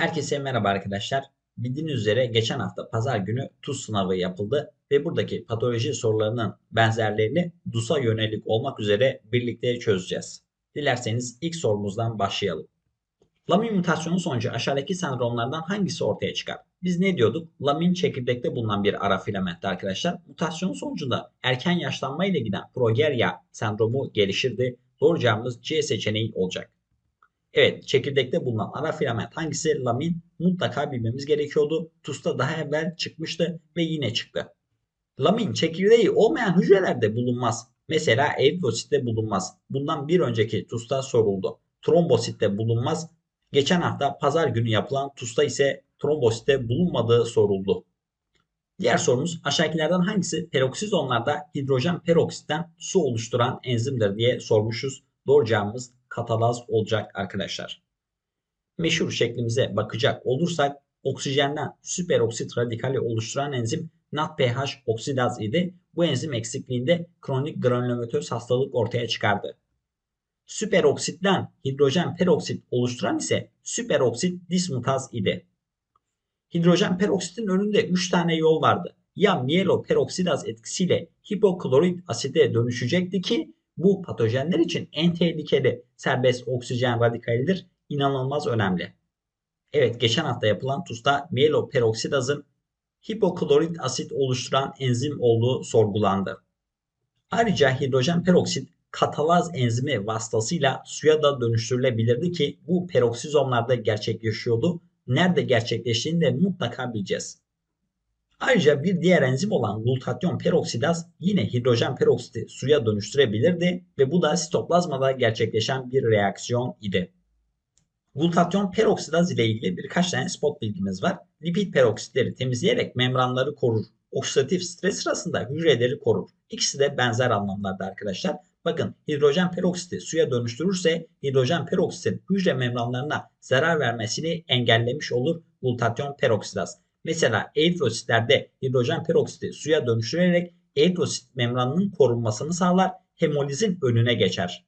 Herkese merhaba arkadaşlar. Bildiğiniz üzere geçen hafta pazar günü TUS sınavı yapıldı ve buradaki patoloji sorularının benzerlerini DUS'a yönelik olmak üzere birlikte çözeceğiz. Dilerseniz ilk sorumuzdan başlayalım. Lamin mutasyonu sonucu aşağıdaki sendromlardan hangisi ortaya çıkar? Biz ne diyorduk? Lamin çekirdekte bulunan bir ara filamentti arkadaşlar. Mutasyonun sonucunda erken yaşlanma ile giden progeria sendromu gelişirdi. Doğru cevabımız C seçeneği olacak. Evet çekirdekte bulunan ana filament hangisi? Lamin mutlaka bilmemiz gerekiyordu. TUS'ta daha evvel çıkmıştı ve yine çıktı. Lamin çekirdeği olmayan hücrelerde bulunmaz. Mesela eritrositte bulunmaz. Bundan bir önceki TUS'ta soruldu. Trombositte bulunmaz. Geçen hafta pazar günü yapılan TUS'ta ise trombositte bulunmadığı soruldu. Diğer sorumuz aşağıdakilerden hangisi peroksizonlarda hidrojen peroksitten su oluşturan enzimdir diye sormuşuz. Doğru cevabımız katalaz olacak arkadaşlar. Meşhur şeklimize bakacak olursak oksijenden süperoksit radikali oluşturan enzim NADPH oksidaz idi. Bu enzim eksikliğinde kronik granülomatöz hastalık ortaya çıkardı. Süperoksitten hidrojen peroksit oluşturan ise süperoksit dismutaz idi. Hidrojen peroksitin önünde 3 tane yol vardı. Ya miyeloperoksidaz etkisiyle hipoklorit asite dönüşecekti ki bu patojenler için en tehlikeli serbest oksijen radikalidir. İnanılmaz önemli. Evet geçen hafta yapılan TUS'ta miyeloperoksidazın hipoklorit asit oluşturan enzim olduğu sorgulandı. Ayrıca hidrojen peroksit katalaz enzimi vasıtasıyla suya da dönüştürülebilirdi ki bu peroksizomlarda gerçekleşiyordu. Nerede gerçekleştiğini de mutlaka bileceğiz. Ayrıca bir diğer enzim olan glutatyon peroksidaz yine hidrojen peroksiti suya dönüştürebilirdi ve bu da sitoplazmada gerçekleşen bir reaksiyon idi. Glutatyon peroksidaz ile ilgili birkaç tane spot bilgimiz var. Lipid peroksitleri temizleyerek membranları korur. Oksidatif stres sırasında hücreleri korur. İkisi de benzer anlamlarda arkadaşlar. Bakın hidrojen peroksiti suya dönüştürürse hidrojen peroksitin hücre membranlarına zarar vermesini engellemiş olur glutatyon peroksidaz. Mesela eritrositlerde hidrojen peroksiti suya dönüştürerek eritrosit membranının korunmasını sağlar, hemolizin önüne geçer.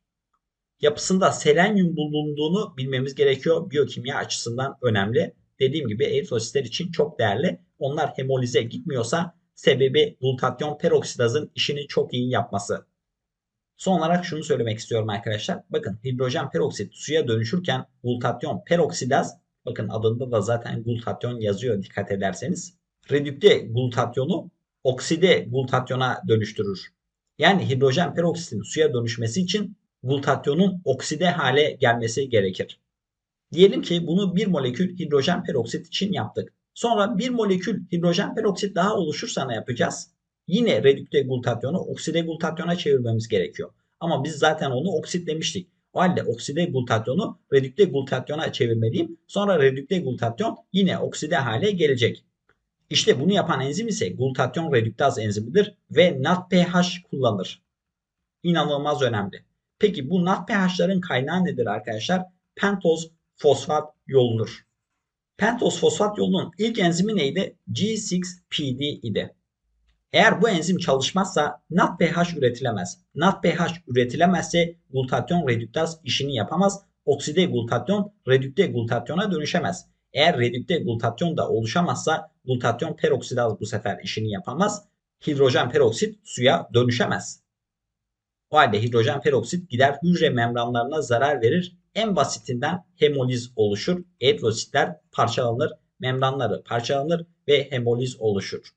Yapısında selenyum bulunduğunu bilmemiz gerekiyor. Biyokimya açısından önemli. Dediğim gibi eritrositler için çok değerli. Onlar hemolize gitmiyorsa sebebi glutatyon peroksidazın işini çok iyi yapması. Son olarak şunu söylemek istiyorum arkadaşlar. Bakın hidrojen peroksit suya dönüşürken glutatyon peroksidaz Bakın adında da zaten glutatyon yazıyor dikkat ederseniz. Redükte glutatyonu okside glutatyona dönüştürür. Yani hidrojen peroksitin suya dönüşmesi için glutatyonun okside hale gelmesi gerekir. Diyelim ki bunu bir molekül hidrojen peroksit için yaptık. Sonra bir molekül hidrojen peroksit daha oluşursa ne yapacağız? Yine redükte glutatyonu okside glutatyona çevirmemiz gerekiyor. Ama biz zaten onu oksitlemiştik. O halde okside glutatyonu redükte glutatyona çevirmeliyim. Sonra redükte glutatyon yine okside hale gelecek. İşte bunu yapan enzim ise glutatyon redüktaz enzimidir ve NADPH kullanır. İnanılmaz önemli. Peki bu NADPH'ların kaynağı nedir arkadaşlar? Pentoz fosfat yoludur. Pentoz fosfat yolunun ilk enzimi neydi? G6PD idi. Eğer bu enzim çalışmazsa NADPH üretilemez. NADPH üretilemezse glutatyon redüktaz işini yapamaz. Okside glutatyon redükte glutatyona dönüşemez. Eğer redükte glutatyon da oluşamazsa glutatyon peroksidaz bu sefer işini yapamaz. Hidrojen peroksit suya dönüşemez. O halde hidrojen peroksit gider hücre membranlarına zarar verir. En basitinden hemoliz oluşur. Eritrositler parçalanır, membranları parçalanır ve hemoliz oluşur.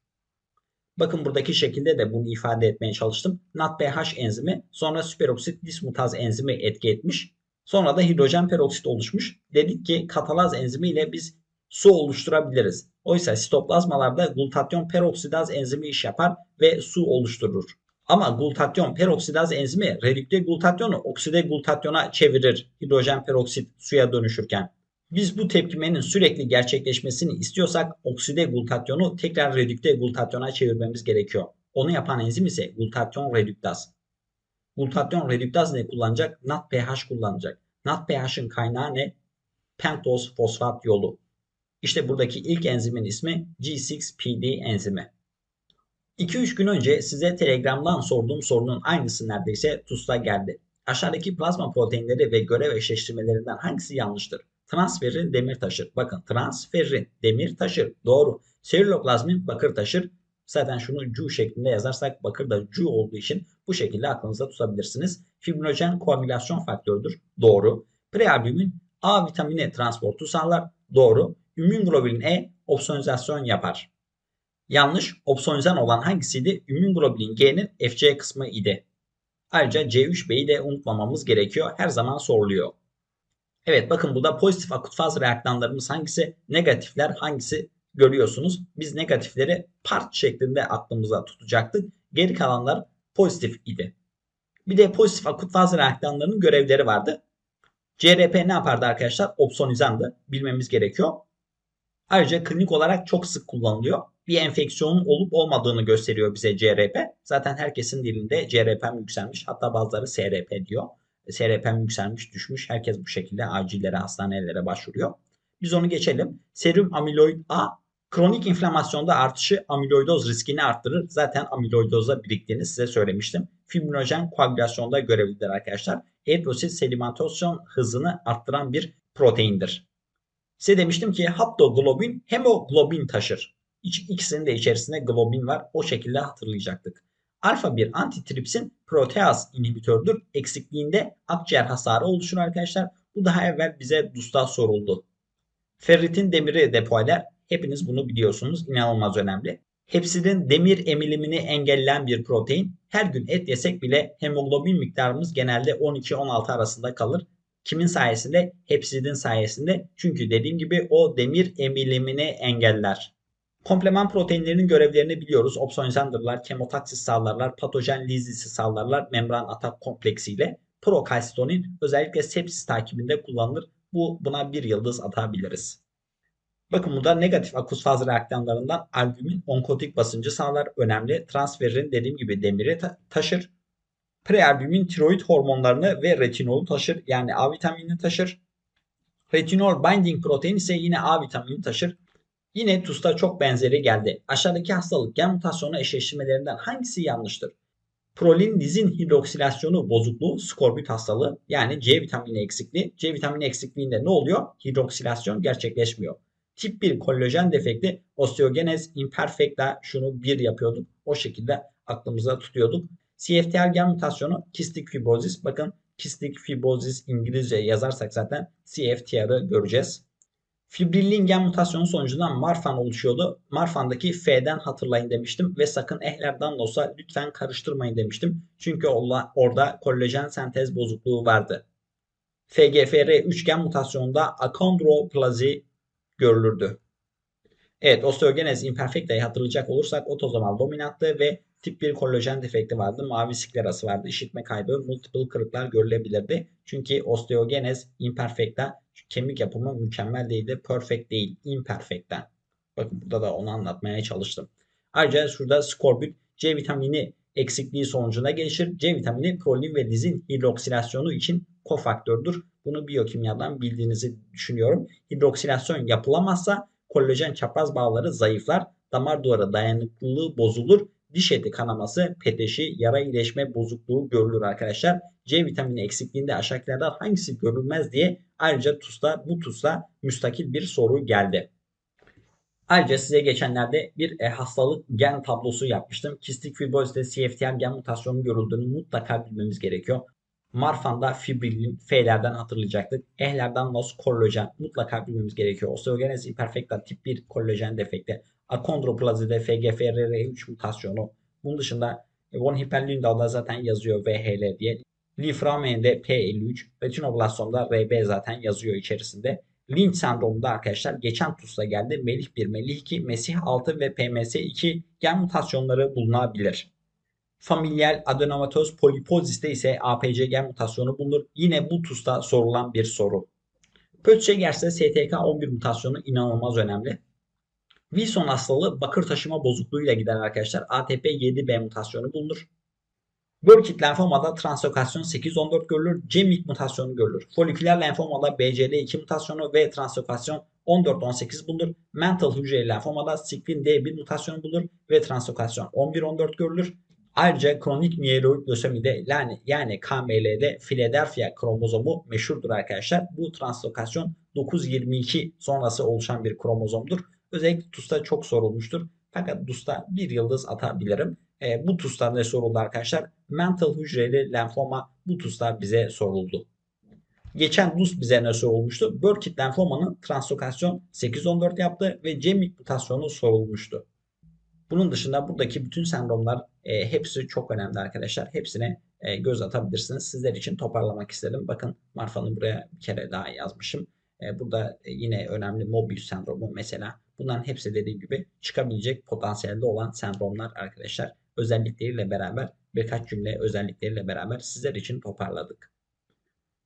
Bakın buradaki şekilde de bunu ifade etmeye çalıştım. NADPH enzimi sonra süperoksit dismutaz enzimi etki etmiş. Sonra da hidrojen peroksit oluşmuş. Dedik ki katalaz enzimi ile biz su oluşturabiliriz. Oysa sitoplazmalarda glutatyon peroksidaz enzimi iş yapar ve su oluşturur. Ama glutatyon peroksidaz enzimi redükte glutatyonu okside glutatyona çevirir hidrojen peroksit suya dönüşürken. Biz bu tepkimenin sürekli gerçekleşmesini istiyorsak okside glutatyonu tekrar redükte glutatyona çevirmemiz gerekiyor. Onu yapan enzim ise glutatyon redüktaz. Glutatyon redüktaz ne kullanacak? NADPH kullanacak. NADPH'ın kaynağı ne? Pentoz fosfat yolu. İşte buradaki ilk enzimin ismi G6PD enzimi. 2-3 gün önce size Telegram'dan sorduğum sorunun aynısı neredeyse TUS'ta geldi. Aşağıdaki plazma proteinleri ve görev eşleştirmelerinden hangisi yanlıştır? Transferin demir taşır. Bakın transferin demir taşır. Doğru. Seriloplazmin bakır taşır. Zaten şunu cu şeklinde yazarsak bakır da cu olduğu için bu şekilde aklınızda tutabilirsiniz. Fibrinojen koagülasyon faktörüdür. Doğru. Prealbümin A vitamini transportu sağlar. Doğru. Ümünglobulin E opsonizasyon yapar. Yanlış. Opsonizan olan hangisiydi? Ümünglobulin G'nin FC kısmı idi. Ayrıca C3B'yi de unutmamamız gerekiyor. Her zaman soruluyor. Evet bakın burada pozitif akut faz reaktanlarımız hangisi? Negatifler hangisi? Görüyorsunuz. Biz negatifleri part şeklinde aklımıza tutacaktık. Geri kalanlar pozitif idi. Bir de pozitif akut faz reaktanlarının görevleri vardı. CRP ne yapardı arkadaşlar? Opsonizandı. Bilmemiz gerekiyor. Ayrıca klinik olarak çok sık kullanılıyor. Bir enfeksiyonun olup olmadığını gösteriyor bize CRP. Zaten herkesin dilinde CRP'm yükselmiş. Hatta bazıları SRP diyor. SRP'm yükselmiş, düşmüş. Herkes bu şekilde acillere, hastanelere başvuruyor. Biz onu geçelim. Serum amiloid A kronik inflamasyonda artışı amiloidoz riskini arttırır. Zaten amiloidozda biriktiğini size söylemiştim. Fibrinojen koagülasyonda görevlidir arkadaşlar. Eritrosit sedimentasyon hızını arttıran bir proteindir. Size demiştim ki haptoglobin hemoglobin taşır. İkisinin de içerisinde globin var. O şekilde hatırlayacaktık. Alfa 1 antitripsin proteaz inhibitördür. Eksikliğinde akciğer hasarı oluşur arkadaşlar. Bu daha evvel bize DUS'ta soruldu. Ferritin demiri depo eder. Hepiniz bunu biliyorsunuz. İnanılmaz önemli. Hepsidin demir emilimini engelleyen bir protein. Her gün et yesek bile hemoglobin miktarımız genelde 12-16 arasında kalır. Kimin sayesinde? Hepsidin sayesinde. Çünkü dediğim gibi o demir emilimini engeller. Kompleman proteinlerinin görevlerini biliyoruz. Opsonizandırlar, kemotaksis sağlarlar, patojen lizisi sağlarlar membran atak kompleksiyle. Prokalsitonin özellikle sepsis takibinde kullanılır. Bu buna bir yıldız atabiliriz. Bakın burada negatif akus faz reaktanlarından albümin onkotik basıncı sağlar. Önemli. Transferin dediğim gibi demiri ta taşır. Prealbümin tiroid hormonlarını ve retinolu taşır. Yani A vitaminini taşır. Retinol binding protein ise yine A vitamini taşır. Yine TUS'ta çok benzeri geldi. Aşağıdaki hastalık gen mutasyonu eşleştirmelerinden hangisi yanlıştır? Prolin lizin hidroksilasyonu bozukluğu skorbut hastalığı yani C vitamini eksikliği. C vitamini eksikliğinde ne oluyor? Hidroksilasyon gerçekleşmiyor. Tip 1 kollajen defekti osteogenez imperfecta şunu 1 yapıyorduk. O şekilde aklımıza tutuyorduk. CFTR gen mutasyonu kistik fibrozis. Bakın kistik fibrozis İngilizce yazarsak zaten CFTR'ı göreceğiz. Fibrillin gen mutasyonu sonucunda Marfan oluşuyordu. Marfan'daki F'den hatırlayın demiştim ve sakın ehlerden olsa lütfen karıştırmayın demiştim. Çünkü orada kollajen sentez bozukluğu vardı. FGFR 3 gen mutasyonunda akondroplazi görülürdü. Evet osteogenez imperfecta'yı hatırlayacak olursak otozomal dominanttı ve tip 1 kollajen defekti vardı. Mavi sklerası vardı. İşitme kaybı, multiple kırıklar görülebilirdi. Çünkü osteogenez imperfecta kemik yapımı mükemmel değildi. Perfect değil. Imperfect'ten. Bakın burada da onu anlatmaya çalıştım. Ayrıca şurada skorbut C vitamini eksikliği sonucunda gelişir. C vitamini prolin ve lizin hidroksilasyonu için kofaktördür. Bunu biyokimyadan bildiğinizi düşünüyorum. Hidroksilasyon yapılamazsa kolajen çapraz bağları zayıflar. Damar duvarı dayanıklılığı bozulur. Diş eti kanaması, peteşi, yara iyileşme bozukluğu görülür arkadaşlar. C vitamini eksikliğinde aşağıdakilerden hangisi görülmez diye ayrıca TUS'ta bu TUS'ta müstakil bir soru geldi. Ayrıca size geçenlerde bir e, hastalık gen tablosu yapmıştım. Kistik fibroziste CFTR gen mutasyonu görüldüğünü mutlaka bilmemiz gerekiyor. Marfan'da fibrillin F'lerden hatırlayacaktık. E'lerden nos kollajen mutlaka bilmemiz gerekiyor. Osteogenesis imperfecta tip 1 kollajen defekti. Akondroplazide FGFRR3 mutasyonu. Bunun dışında von Hippel-Lindau'da zaten yazıyor VHL diye. Liframen'de P53, retinoblastomda RB zaten yazıyor içerisinde. Lynch sendromunda arkadaşlar geçen TUS'la geldi. Melih 1, Melih 2, Mesih 6 ve PMS2 gen mutasyonları bulunabilir. Familial adenomatoz polipoziste ise APC gen mutasyonu bulunur. Yine bu TUS'ta sorulan bir soru. Pötçegers'te STK11 mutasyonu inanılmaz önemli. Wilson hastalığı bakır taşıma bozukluğuyla gider arkadaşlar. ATP7B mutasyonu bulunur. Burkitt lenfomada translokasyon 8-14 görülür. CEMIC mutasyonu görülür. Foliküler lenfomada BCL2 mutasyonu ve translokasyon 14-18 bulunur. Mental hücreli lenfomada siklin D1 mutasyonu bulunur ve translokasyon 11-14 görülür. Ayrıca kronik miyeloid lösemide yani, yani KML'de Philadelphia kromozomu meşhurdur arkadaşlar. Bu translokasyon 922 sonrası oluşan bir kromozomdur. Özellikle TUS'ta çok sorulmuştur. Fakat DUS'ta bir yıldız atabilirim. E, bu TUS'ta ne soruldu arkadaşlar? Mental hücreli lenfoma bu TUS'ta bize soruldu. Geçen DUS bize ne sorulmuştu? Burkitt lenfomanın translokasyon 814 yaptı ve CEMIC mutasyonu sorulmuştu. Bunun dışında buradaki bütün sendromlar e, hepsi çok önemli arkadaşlar. Hepsine e, göz atabilirsiniz. Sizler için toparlamak istedim. Bakın Marfan'ı buraya bir kere daha yazmışım. E, burada yine önemli Mobius sendromu mesela. Bunların hepsi dediğim gibi çıkabilecek potansiyelde olan sendromlar arkadaşlar. Özellikleriyle beraber birkaç cümle özellikleriyle beraber sizler için toparladık.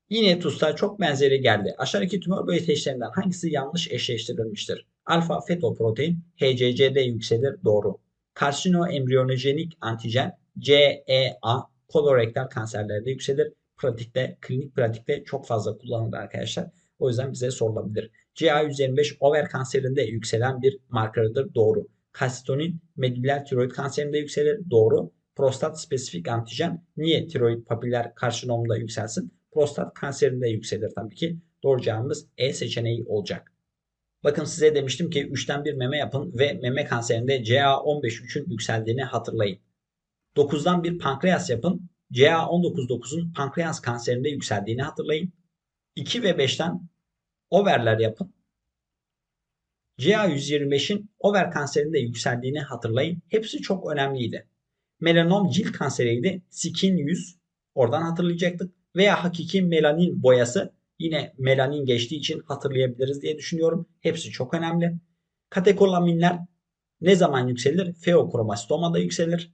Yine TUS'ta çok benzeri geldi. Aşağıdaki tümör boyut eşlerinden hangisi yanlış eşleştirilmiştir? Alfa fetoprotein HCC'de yükselir doğru. Karsinoembriyojenik antijen CEA kolorektal kanserlerde yükselir. Pratikte, klinik pratikte çok fazla kullanılır arkadaşlar. O yüzden bize sorulabilir. CA125 over kanserinde yükselen bir markerıdır. Doğru. Kalsitonin medüller tiroid kanserinde yükselir. Doğru. Prostat spesifik antijen niye tiroid papiller karsinomda yükselsin? Prostat kanserinde yükselir tabii ki. Doğru cevabımız E seçeneği olacak. Bakın size demiştim ki 3'ten bir meme yapın ve meme kanserinde CA15-3'ün yükseldiğini hatırlayın. 9'dan bir pankreas yapın. CA19-9'un pankreas kanserinde yükseldiğini hatırlayın. 2 ve 5'ten overler yapın. CA125'in over kanserinde yükseldiğini hatırlayın. Hepsi çok önemliydi. Melanom cilt kanseriydi. Skin 100 oradan hatırlayacaktık. Veya hakiki melanin boyası yine melanin geçtiği için hatırlayabiliriz diye düşünüyorum. Hepsi çok önemli. Katekolaminler ne zaman yükselir? Feokromastoma yükselir.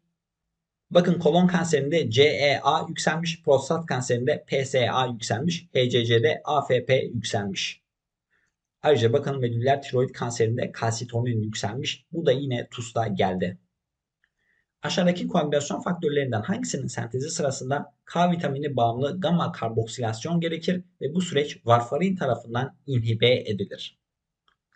Bakın kolon kanserinde CEA yükselmiş, prostat kanserinde PSA yükselmiş, HCC'de AFP yükselmiş. Ayrıca bakın medüller tiroid kanserinde kalsitonin yükselmiş. Bu da yine TUS'ta geldi. Aşağıdaki koagülasyon faktörlerinden hangisinin sentezi sırasında K vitamini bağımlı gamma karboksilasyon gerekir ve bu süreç varfarin tarafından inhibe edilir.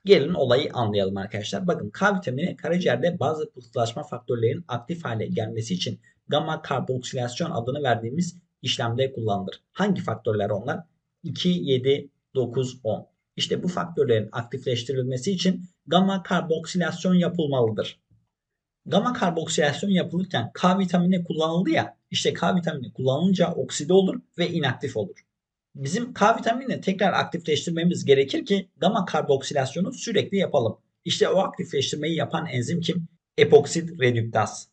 Gelin olayı anlayalım arkadaşlar. Bakın K vitamini karaciğerde bazı pıhtılaşma faktörlerinin aktif hale gelmesi için gamma karboksilasyon adını verdiğimiz işlemde kullanılır. Hangi faktörler onlar? 2, 7, 9, 10. İşte bu faktörlerin aktifleştirilmesi için gamma karboksilasyon yapılmalıdır. Gamma karboksilasyon yapılırken K vitamini kullanıldı ya işte K vitamini kullanılınca okside olur ve inaktif olur. Bizim K vitaminini tekrar aktifleştirmemiz gerekir ki gamma karboksilasyonu sürekli yapalım. İşte o aktifleştirmeyi yapan enzim kim? Epoksit redüktaz.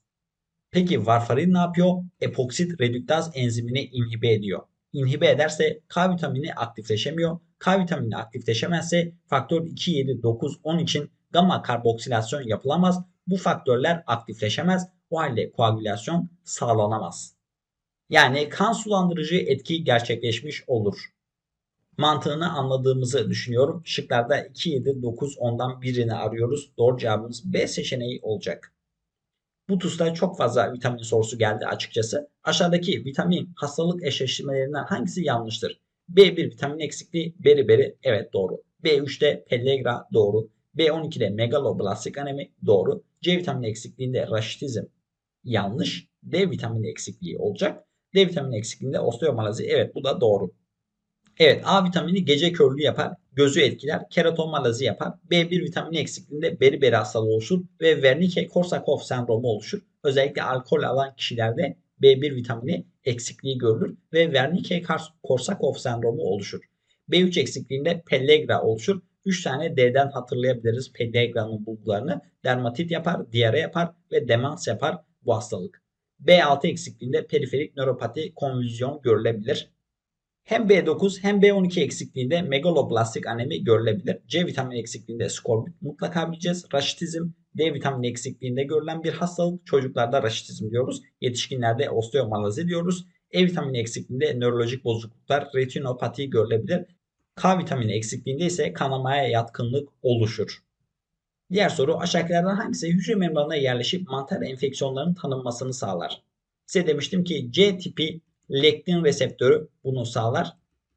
Peki varfarin ne yapıyor? Epoksit redüktaz enzimini inhibe ediyor. İnhibe ederse K vitamini aktifleşemiyor. K vitamini aktifleşemezse faktör 2, 7, 9, 10 için gamma karboksilasyon yapılamaz. Bu faktörler aktifleşemez. O halde koagülasyon sağlanamaz. Yani kan sulandırıcı etki gerçekleşmiş olur. Mantığını anladığımızı düşünüyorum. Şıklarda 2, 7, 9, 10'dan birini arıyoruz. Doğru cevabımız B seçeneği olacak. Bu TUS'ta çok fazla vitamin sorusu geldi açıkçası. Aşağıdaki vitamin hastalık eşleştirmelerinden hangisi yanlıştır? B1 vitamin eksikliği beriberi evet doğru. B3'te pellegra doğru. B12'de megaloblastik anemi doğru. C vitamini eksikliğinde raşitizm yanlış. D vitamini eksikliği olacak. D vitamini eksikliğinde osteomalazi evet bu da doğru. Evet A vitamini gece körlüğü yapar, gözü etkiler, keratomalazi yapar. B1 vitamini eksikliğinde beriberi hastalığı oluşur ve Wernicke-Korsakoff sendromu oluşur. Özellikle alkol alan kişilerde B1 vitamini eksikliği görülür ve Wernicke-Korsakoff sendromu oluşur. B3 eksikliğinde Pellegra oluşur. 3 tane D'den hatırlayabiliriz Pellegra'nın bulgularını. Dermatit yapar, diyare yapar ve demans yapar bu hastalık. B6 eksikliğinde periferik nöropati konvüzyon görülebilir. Hem B9 hem B12 eksikliğinde megaloblastik anemi görülebilir. C vitamini eksikliğinde skorbut mutlaka bileceğiz. Raşitizm D vitamini eksikliğinde görülen bir hastalık. Çocuklarda raşitizm diyoruz. Yetişkinlerde osteomalazi diyoruz. E vitamini eksikliğinde nörolojik bozukluklar, retinopati görülebilir. K vitamini eksikliğinde ise kanamaya yatkınlık oluşur. Diğer soru aşağıdakilerden hangisi hücre membranına yerleşip mantar enfeksiyonlarının tanınmasını sağlar? Size demiştim ki C tipi lektin reseptörü bunu sağlar.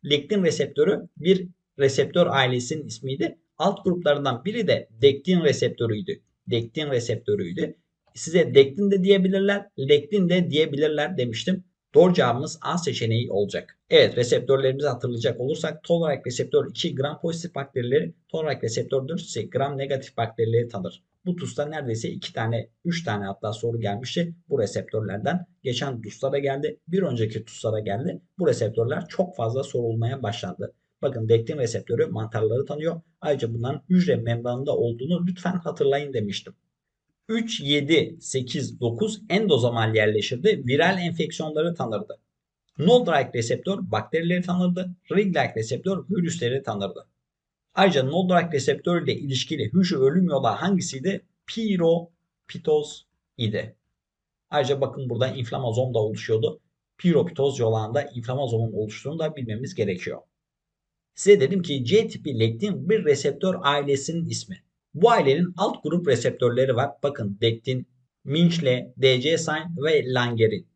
Lektin reseptörü bir reseptör ailesinin ismiydi. Alt gruplarından biri de dektin reseptörüydü. Dektin reseptörüydü. Size dektin de diyebilirler, lektin de diyebilirler demiştim. Doğru cevabımız A seçeneği olacak. Evet reseptörlerimizi hatırlayacak olursak tolerant reseptör 2 gram pozitif bakterileri, tolerant reseptör 4 ise gram negatif bakterileri tanır. Bu TUS'ta neredeyse 2 tane 3 tane hatta soru gelmişti bu reseptörlerden. Geçen TUS'lara geldi. Bir önceki TUS'lara geldi. Bu reseptörler çok fazla sorulmaya başlandı. Bakın dektin reseptörü mantarları tanıyor. Ayrıca bunların hücre membranında olduğunu lütfen hatırlayın demiştim. 3, 7, 8, 9 endozomal yerleşirdi. Viral enfeksiyonları tanırdı. Node-like reseptör bakterileri tanırdı. Ring-like reseptör virüsleri tanırdı. Ayrıca Node-like reseptör ile ilişkili hücre ölüm yolu hangisiydi? Piropitoz idi. Ayrıca bakın burada inflamazom da oluşuyordu. Piropitoz yolağında inflamazomun oluştuğunu da bilmemiz gerekiyor. Size dedim ki C tipi lektin bir reseptör ailesinin ismi. Bu ailenin alt grup reseptörleri var. Bakın dektin, Minchle, DC sign ve Langerin.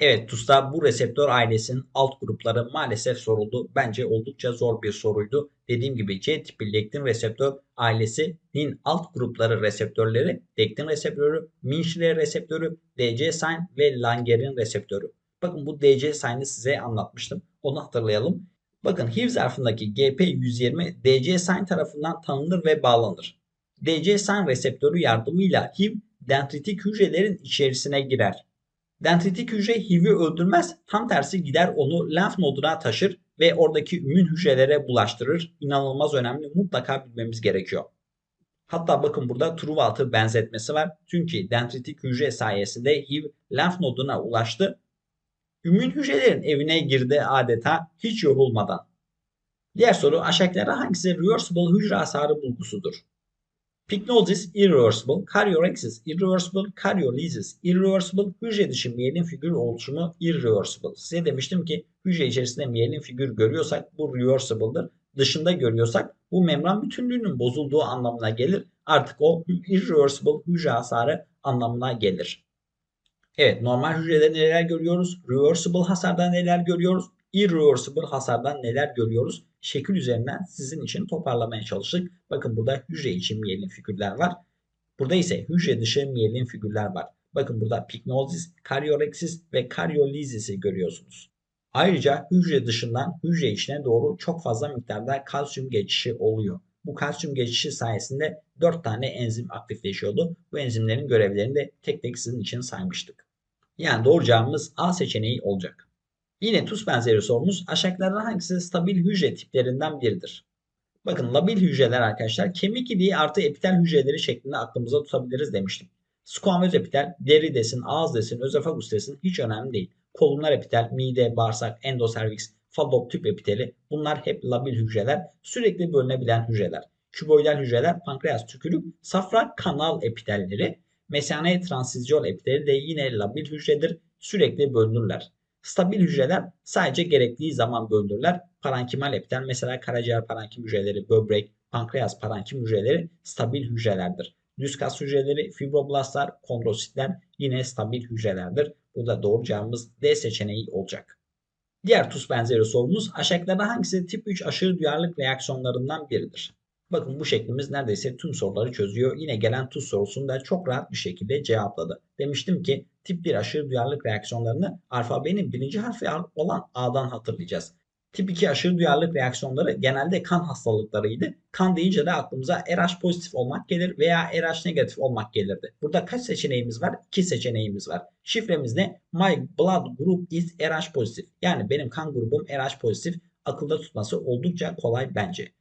Evet TUS'ta bu reseptör ailesinin alt grupları maalesef soruldu. Bence oldukça zor bir soruydu. Dediğim gibi C tipi lektin reseptör ailesinin alt grupları reseptörleri dektin reseptörü, Minchle reseptörü, DC sign ve Langerin reseptörü. Bakın bu DC sign'ı size anlatmıştım. Onu hatırlayalım. Bakın HIV zarfındaki GP120 DC sign tarafından tanınır ve bağlanır. DC sign reseptörü yardımıyla HIV dendritik hücrelerin içerisine girer. Dendritik hücre HIV'i öldürmez, tam tersi gider onu lenf noduna taşır ve oradaki immün hücrelere bulaştırır. İnanılmaz önemli, mutlaka bilmemiz gerekiyor. Hatta bakın burada Truvalt'ı benzetmesi var. Çünkü dendritik hücre sayesinde HIV lenf noduna ulaştı. Immün hücrelerin evine girdi adeta hiç yorulmadan. Diğer soru aşağıdakilerden hangisi reversible hücre hasarı bulgusudur? Pyknosis irreversible, karyorexis irreversible, karyolysis irreversible, hücre dışı miyelin figür oluşumu irreversible. Size demiştim ki hücre içerisinde miyelin figür görüyorsak bu reversible'dır. Dışında görüyorsak bu membran bütünlüğünün bozulduğu anlamına gelir. Artık o irreversible hücre hasarı anlamına gelir. Evet normal hücrede neler görüyoruz? Reversible hasarda neler görüyoruz? Irreversible hasardan neler görüyoruz? Şekil üzerinden sizin için toparlamaya çalıştık. Bakın burada hücre içi miyelin figürler var. Burada ise hücre dışı miyelin figürler var. Bakın burada piknozis, karyorexis ve karyolizisi görüyorsunuz. Ayrıca hücre dışından hücre içine doğru çok fazla miktarda kalsiyum geçişi oluyor. Bu kalsiyum geçişi sayesinde 4 tane enzim aktifleşiyordu. Bu enzimlerin görevlerini de tek tek sizin için saymıştık. Yani doğru cevabımız A seçeneği olacak. Yine TUS benzeri sorumuz aşağıdakilerden hangisi stabil hücre tiplerinden biridir? Bakın labil hücreler arkadaşlar kemik iliği artı epitel hücreleri şeklinde aklımıza tutabiliriz demiştim. Squamöz epitel, deri desin, ağız desin, özofagus desin hiç önemli değil. Kolumlar epitel, mide, bağırsak, endoservix, fallop tüp epiteli bunlar hep labil hücreler. Sürekli bölünebilen hücreler. Küboidal hücreler, pankreas tükürük, safra kanal epitelleri, mesane transizyol epiteli de yine labil hücredir. Sürekli bölünürler. Stabil hücreler sadece gerektiği zaman bölünürler. Parankimal epitel mesela karaciğer parankim hücreleri, böbrek, pankreas parankim hücreleri stabil hücrelerdir. Düz kas hücreleri, fibroblastlar, kondrositler yine stabil hücrelerdir. Bu da doğru cevabımız D seçeneği olacak. Diğer TUS benzeri sorumuz aşağıdakilerden hangisi tip 3 aşırı duyarlılık reaksiyonlarından biridir? Bakın bu şeklimiz neredeyse tüm soruları çözüyor. Yine gelen TUS sorusunu da çok rahat bir şekilde cevapladı. Demiştim ki tip 1 aşırı duyarlılık reaksiyonlarını alfabenin birinci harfi olan A'dan hatırlayacağız. Tip 2 aşırı duyarlılık reaksiyonları genelde kan hastalıklarıydı. Kan deyince de aklımıza RH pozitif olmak gelir veya RH negatif olmak gelirdi. Burada kaç seçeneğimiz var? 2 seçeneğimiz var. Şifremiz ne? My blood group is RH pozitif. Yani benim kan grubum RH pozitif. Akılda tutması oldukça kolay bence.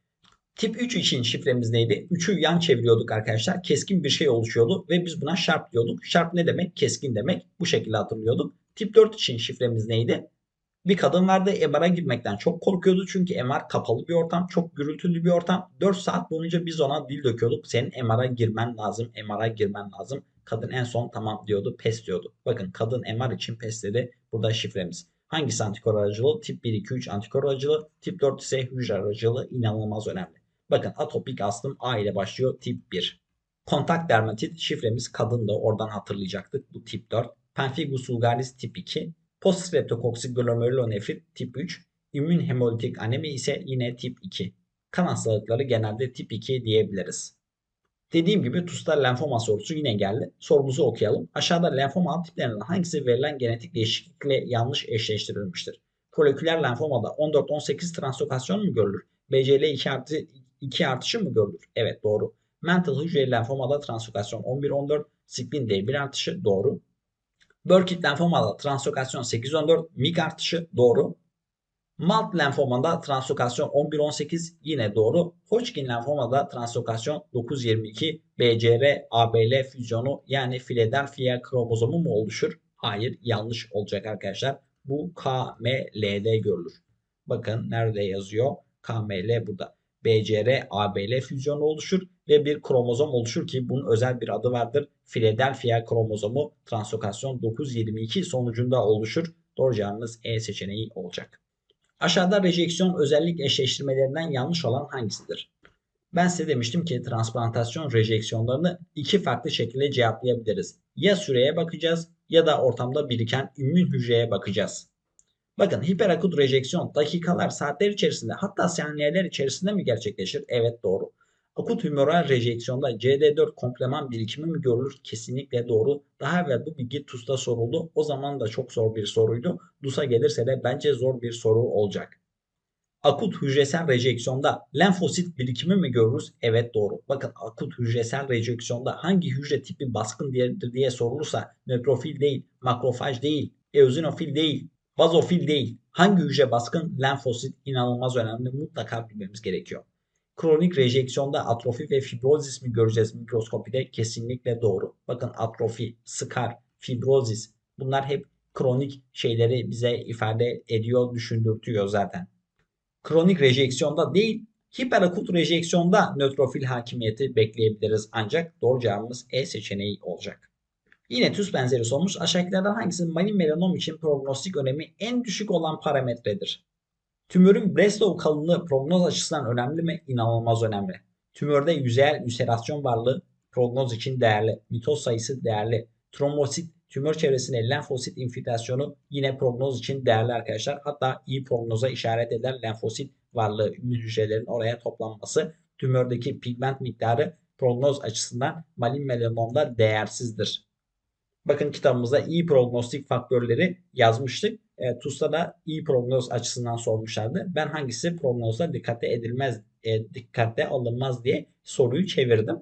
Tip 3 için şifremiz neydi? 3'ü yan çeviriyorduk arkadaşlar. Keskin bir şey oluşuyordu ve biz buna sharp diyorduk. Sharp ne demek? Keskin demek. Bu şekilde hatırlıyorduk. Tip 4 için şifremiz neydi? Bir kadın vardı MR'a girmekten çok korkuyordu çünkü MR kapalı bir ortam, çok gürültülü bir ortam. 4 saat boyunca biz ona dil döküyorduk. Senin MR'a girmen lazım, MR'a girmen lazım. Kadın en son tamam diyordu, pes diyordu. Bakın kadın MR için pes dedi. Burada şifremiz. Hangisi antikor aracılığı? Tip 1, 2, 3 antikor aracılığı. Tip 4 ise hücre aracılığı inanılmaz önemli. Bakın atopik astım A ile başlıyor tip 1. Kontak dermatit şifremiz kadın da oradan hatırlayacaktık. Bu tip 4. Pemphigus vulgaris tip 2. Poststreptokoksik glomerulonefrit tip 3. İmmün hemolitik anemi ise yine tip 2. Kan hastalıkları genelde tip 2 diyebiliriz. Dediğim gibi TUS'ta lenfoma sorusu yine geldi. Sorumuzu okuyalım. Aşağıda lenfoma tiplerinden hangisi verilen genetik değişiklikle yanlış eşleştirilmiştir? Foliküler lenfomada 14-18 translokasyon mu görülür? BCL 2 artı 2 artışı mı görülür? Evet doğru. Mental hücreli lenfomada translokasyon 11-14, spleen D1 artışı doğru. Burkitt lenfomada translokasyon 8-14, MIG artışı doğru. Malt lenfomada translokasyon 11-18 yine doğru. Hodgkin lenfomada translokasyon 9-22 BCR ABL füzyonu yani Philadelphia kromozomu mu oluşur? Hayır yanlış olacak arkadaşlar. Bu KML'de görülür. Bakın nerede yazıyor? KML burada. BCR ABL füzyonu oluşur ve bir kromozom oluşur ki bunun özel bir adı vardır. Philadelphia kromozomu translokasyon 9-22 sonucunda oluşur. Doğru cevabımız E seçeneği olacak. Aşağıda rejeksiyon özellik eşleştirmelerinden yanlış olan hangisidir? Ben size demiştim ki transplantasyon rejeksiyonlarını iki farklı şekilde cevaplayabiliriz. Ya süreye bakacağız ya da ortamda biriken immün hücreye bakacağız. Bakın hiperakut rejeksiyon dakikalar, saatler içerisinde hatta saniyeler içerisinde mi gerçekleşir? Evet doğru. Akut hümoral rejeksiyonda CD4 kompleman birikimi mi görülür? Kesinlikle doğru. Daha evvel bu bilgi TUS'ta soruldu. O zaman da çok zor bir soruydu. DUS'a gelirse de bence zor bir soru olacak. Akut hücresel rejeksiyonda lenfosit birikimi mi görürüz? Evet doğru. Bakın akut hücresel rejeksiyonda hangi hücre tipi baskın diye sorulursa nötrofil değil, makrofaj değil, eozinofil değil, bazofil değil. Hangi hücre baskın? Lenfosit inanılmaz önemli. Mutlaka bilmemiz gerekiyor. Kronik rejeksiyonda atrofi ve fibrozis mi göreceğiz mikroskopide? Kesinlikle doğru. Bakın atrofi, skar, fibrozis bunlar hep kronik şeyleri bize ifade ediyor, düşündürtüyor zaten. Kronik rejeksiyonda değil, hiperakut rejeksiyonda nötrofil hakimiyeti bekleyebiliriz ancak doğru cevabımız E seçeneği olacak. Yine tüs benzeri sormuş. Aşağıdakilerden hangisi maligne melanom için prognostik önemi en düşük olan parametredir? Tümörün Breslow kalınlığı prognoz açısından önemli mi? İnanılmaz önemli. Tümörde yüzeyel ülserasyon varlığı prognoz için değerli. Mitoz sayısı değerli. Trombosit, tümör çevresinde lenfosit infiltrasyonu yine prognoz için değerli arkadaşlar. Hatta iyi prognoza işaret eder lenfosit varlığı, ümit hücrelerin oraya toplanması. Tümördeki pigment miktarı prognoz açısından malin melanomda değersizdir. Bakın kitabımızda iyi prognostik faktörleri yazmıştık. E, TUS'ta da iyi prognoz açısından sormuşlardı. Ben hangisi prognozda dikkate edilmez, e, dikkate alınmaz diye soruyu çevirdim.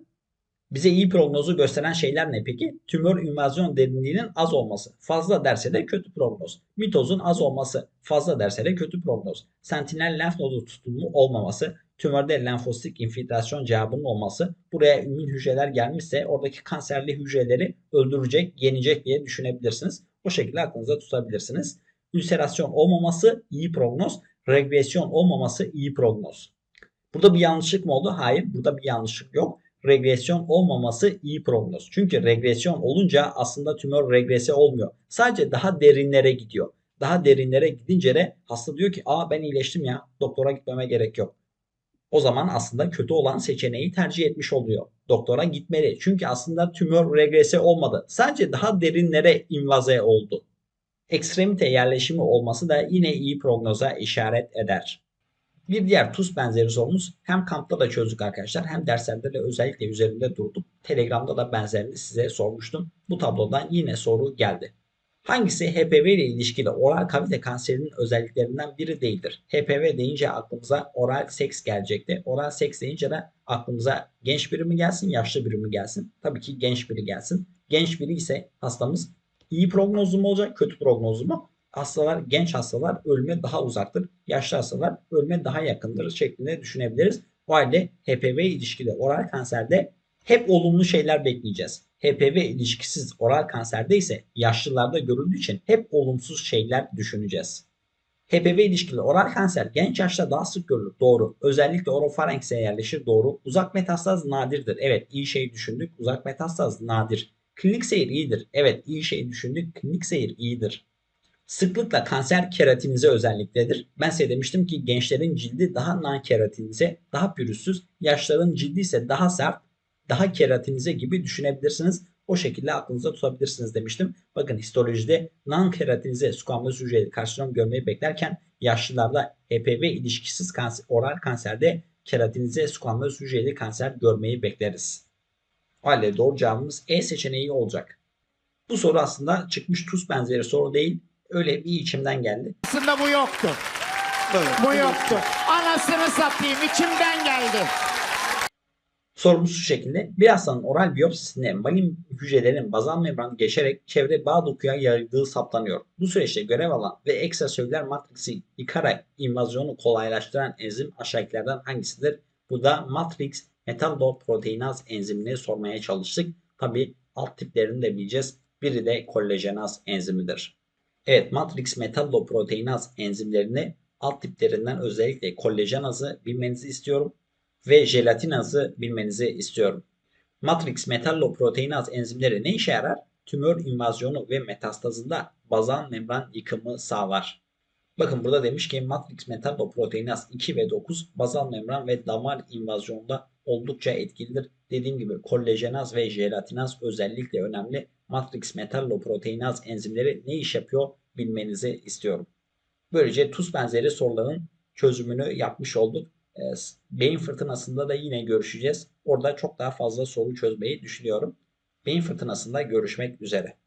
Bize iyi prognozu gösteren şeyler ne peki? Tümör invazyon derinliğinin az olması. Fazla derse de kötü prognoz. Mitozun az olması. Fazla derse de kötü prognoz. Sentinel lenf nodu tutumu olmaması. Tümörde lenfositik infiltrasyon cevabının olması. Buraya immün hücreler gelmişse oradaki kanserli hücreleri öldürecek, yenecek diye düşünebilirsiniz. O şekilde aklınıza tutabilirsiniz. Ülserasyon olmaması iyi prognoz. Regresyon olmaması iyi prognoz. Burada bir yanlışlık mı oldu? Hayır burada bir yanlışlık yok regresyon olmaması iyi prognoz. Çünkü regresyon olunca aslında tümör regrese olmuyor. Sadece daha derinlere gidiyor. Daha derinlere gidince de hasta diyor ki aa ben iyileştim ya doktora gitmeme gerek yok. O zaman aslında kötü olan seçeneği tercih etmiş oluyor. Doktora gitmeli. Çünkü aslında tümör regrese olmadı. Sadece daha derinlere invaze oldu. Ekstremite yerleşimi olması da yine iyi prognoza işaret eder. Bir diğer TUS benzeri sorumuz hem kampta da çözdük arkadaşlar hem derslerde de özellikle üzerinde durduk. Telegram'da da benzerini size sormuştum. Bu tablodan yine soru geldi. Hangisi HPV ile ilişkili oral kavite kanserinin özelliklerinden biri değildir? HPV deyince aklımıza oral seks gelecekti. Oral seks deyince de aklımıza genç biri mi gelsin, yaşlı biri mi gelsin? Tabii ki genç biri gelsin. Genç biri ise hastamız iyi prognozlu mu olacak, kötü prognozlu mu? hastalar, genç hastalar ölüme daha uzaktır. Yaşlı hastalar ölüme daha yakındır şeklinde düşünebiliriz. O halde HPV ilişkili oral kanserde hep olumlu şeyler bekleyeceğiz. HPV ilişkisiz oral kanserde ise yaşlılarda görüldüğü için hep olumsuz şeyler düşüneceğiz. HPV ilişkili oral kanser genç yaşta daha sık görülür. Doğru. Özellikle orofarenks'e yerleşir. Doğru. Uzak metastaz nadirdir. Evet iyi şey düşündük. Uzak metastaz nadir. Klinik seyir iyidir. Evet iyi şey düşündük. Klinik seyir iyidir. Sıklıkla kanser keratinize özelliktedir. Ben size demiştim ki gençlerin cildi daha non-keratinize, daha pürüzsüz, yaşların cildi ise daha sert, daha keratinize gibi düşünebilirsiniz. O şekilde aklınıza tutabilirsiniz demiştim. Bakın histolojide non-keratinize squamous hücreli karsinom görmeyi beklerken yaşlılarda HPV ilişkisiz kanser, oral kanserde keratinize squamous hücreli kanser görmeyi bekleriz. O halde doğru cevabımız E seçeneği olacak. Bu soru aslında çıkmış tuz benzeri soru değil. Öyle bir içimden geldi. Aslında bu yoktu. Bu yoktu. Anasını satayım içimden geldi. Sorumuz şu şekilde. Bir hastanın oral biyopsisinde malin hücrelerin bazal membranı geçerek çevre bağ dokuya yayıldığı saptanıyor. Bu süreçte görev alan ve ekstraselüler matriksi yıkarak invazyonu kolaylaştıran enzim aşağıdakilerden hangisidir? Burada matrix metalloproteinaz enzimini sormaya çalıştık. Tabi alt tiplerini de bileceğiz. Biri de kollajenaz enzimidir. Evet matrix metalloproteinaz enzimlerini alt tiplerinden özellikle kollajenazı bilmenizi istiyorum ve jelatinazı bilmenizi istiyorum. Matrix metalloproteinaz enzimleri ne işe yarar? Tümör invazyonu ve metastazında bazal membran yıkımı sağlar. Bakın burada demiş ki matrix metalloproteinaz 2 ve 9 bazal membran ve damar invazyonunda oldukça etkilidir. Dediğim gibi kollajenaz ve jelatinaz özellikle önemli. Matrix metalloproteinaz enzimleri ne iş yapıyor bilmenizi istiyorum. Böylece tuz benzeri soruların çözümünü yapmış olduk. E, Beyin fırtınasında da yine görüşeceğiz. Orada çok daha fazla soru çözmeyi düşünüyorum. Beyin fırtınasında görüşmek üzere.